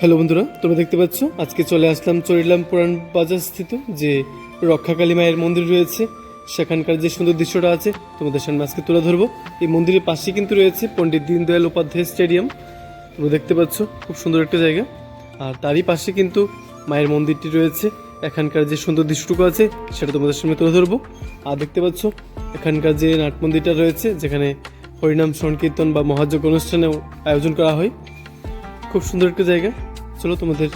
Hello বন্ধুরা, তোমরা দেখতে পাচ্ছ? আজকে চলে আসলাম চরিলাম পুরান বাজার স্থিত, যে রক্ষাকালী মায়ের মন্দির রয়েছে। সেখানকার যে সুন্দর দৃশ্যটা আছে, তোমাদের সামনে আজকে তুলে ধরবো। এই মন্দিরের পাশে কিন্তু রয়েছে পণ্ডিত দীনদয়াল উপাধ্যায় স্টেডিয়াম। তোমরা দেখতে পাচ্ছ, খুব সুন্দর একটা জায়গা। আর তারই পাশে কিন্তু মায়ের মন্দিরটি রয়েছে। এখানকার যে সুন্দর দৃশ্যটুকু আছে, সেটা তোমাদের সামনে তুলে ধরবো। আর দেখতে পাচ্ছ, এখানকার যে নাট মন্দিরটা রয়েছে, যেখানে হরিনাম সংকীর্তন বা মহাযজ্ঞ অনুষ্ঠানেও আয়োজন করা হয়। খুব সুন্দর একটা জায়গা। চলো তোমাদের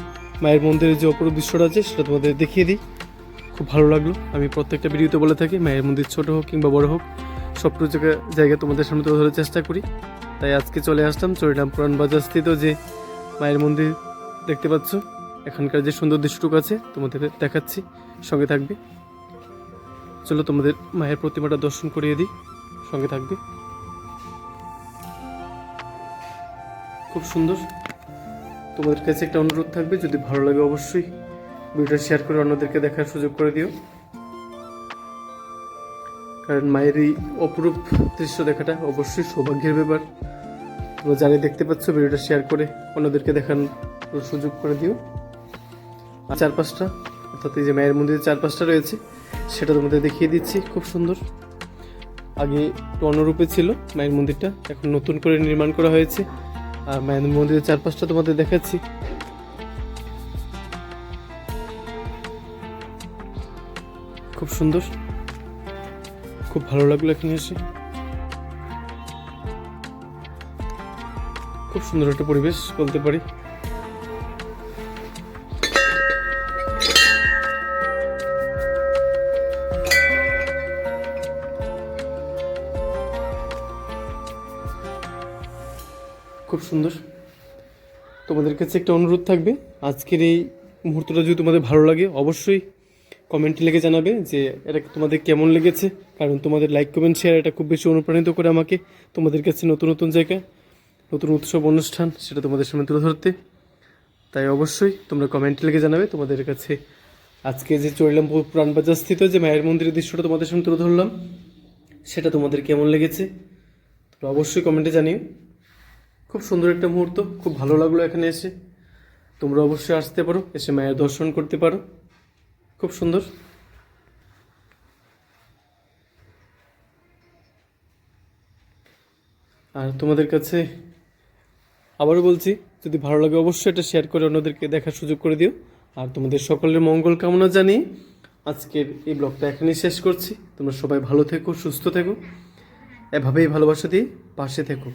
মায়ের মন্দিরের যে অপরূপ দৃশ্যটা আছে, সেটা তোমাদের দেখিয়ে দিই। খুব ভালো লাগল। আমি প্রত্যেকটা ভিডিওতে বলে থাকি, মায়ের মন্দির ছোটো হোক কিংবা বড় হোক, সব জায়গা জায়গা তোমাদের সামনে তুলে ধরার চেষ্টা করি। তাই আজকে চলে আসলাম চরিলাম পুরান বাজার স্থিত যে মায়ের মন্দির দেখতে পাচ্ছ। এখানকার যে সুন্দর দৃশ্যটুকু আছে, তোমাদের দেখাচ্ছি। সঙ্গে থাকবে। চলো তোমাদের মায়ের প্রতিমাটা দর্শন করিয়ে দিই। সঙ্গে থাকবে। খুব সুন্দর। তোমাদের কাছে একটা অনুরোধ থাকবে, যদি ভালো লাগে অবশ্যই ভিডিওটা শেয়ার করে অন্যদেরকে দেখার সুযোগ করে দিও। কারণ মায়ের এই অপরূপ দৃশ্য দেখাটা অবশ্যই সৌভাগ্যের ব্যাপার। তোমরা যারাই দেখতে পাচ্ছ, ভিডিওটা শেয়ার করে অন্যদেরকে দেখানোর সুযোগ করে দিও। আর চারপাশটা, অর্থাৎ এই যে মায়ের মন্দিরের চারপাশটা রয়েছে, সেটা তোমাদের দেখিয়ে দিচ্ছি, খুব সুন্দর। আগে একটু অন্যরূপে ছিল মায়ের মন্দিরটা, এখন নতুন করে নির্মাণ করা হয়েছে। আর মায়ের মন্দিরের চারপাশটা তোমাদের দেখাচ্ছি। খুব সুন্দর। খুব ভালো লাগল এখানে এসে। খুব সুন্দর একটা পরিবেশ বলতে পারি। খুব সুন্দর। তোমাদের কাছে একটা অনুরোধ থাকবে। আজকের এই মুহূর্তটা যদি তোমাদের ভালো লাগে, অবশ্যই কমেন্টে লিখে জানাবে যে এটা তোমাদের কেমন লেগেছে। কারণ তোমাদের লাইক কমেন্ট শেয়ার এটা খুব বেশি অনুপ্রাণিত করে আমাকে। তোমাদের কাছে নতুন নতুন জায়গায় নতুন উৎসব, অনুষ্ঠান, সেটা তোমাদের সামনে তুলে ধরতে। তাই অবশ্যই তোমরা কমেন্টে লিখে জানাবে। তোমাদের কাছে আজকে যে চড়লাম প্রাণবাজার স্থিত যে মায়ের মন্দিরের দৃশ্যটা তোমাদের সামনে তুলে ধরলাম, সেটা তোমাদের কেমন লেগেছে? তোমরা অবশ্যই কমেন্টে জানিও। খুব সুন্দর একটা মুহূর্ত, খুব ভালো লাগল এখানে এসে। তোমরা অবশ্যই আসতে পারো, এসে মায়ের দর্শন করতে পারো। খুব সুন্দর। আর তোমাদের কাছে আবারও বলছি, যদি ভালো লাগে অবশ্যই এটা শেয়ার করে অন্যদেরকে দেখার সুযোগ করে দিও। আর তোমাদের সকলের মঙ্গল কামনা জানিয়ে আজকের এই ব্লগটা এখানেই শেষ করছি। তোমরা সবাই ভালো থেকো, সুস্থ থেকো। এভাবেই ভালোবাসা দিয়ে পাশে থেকো।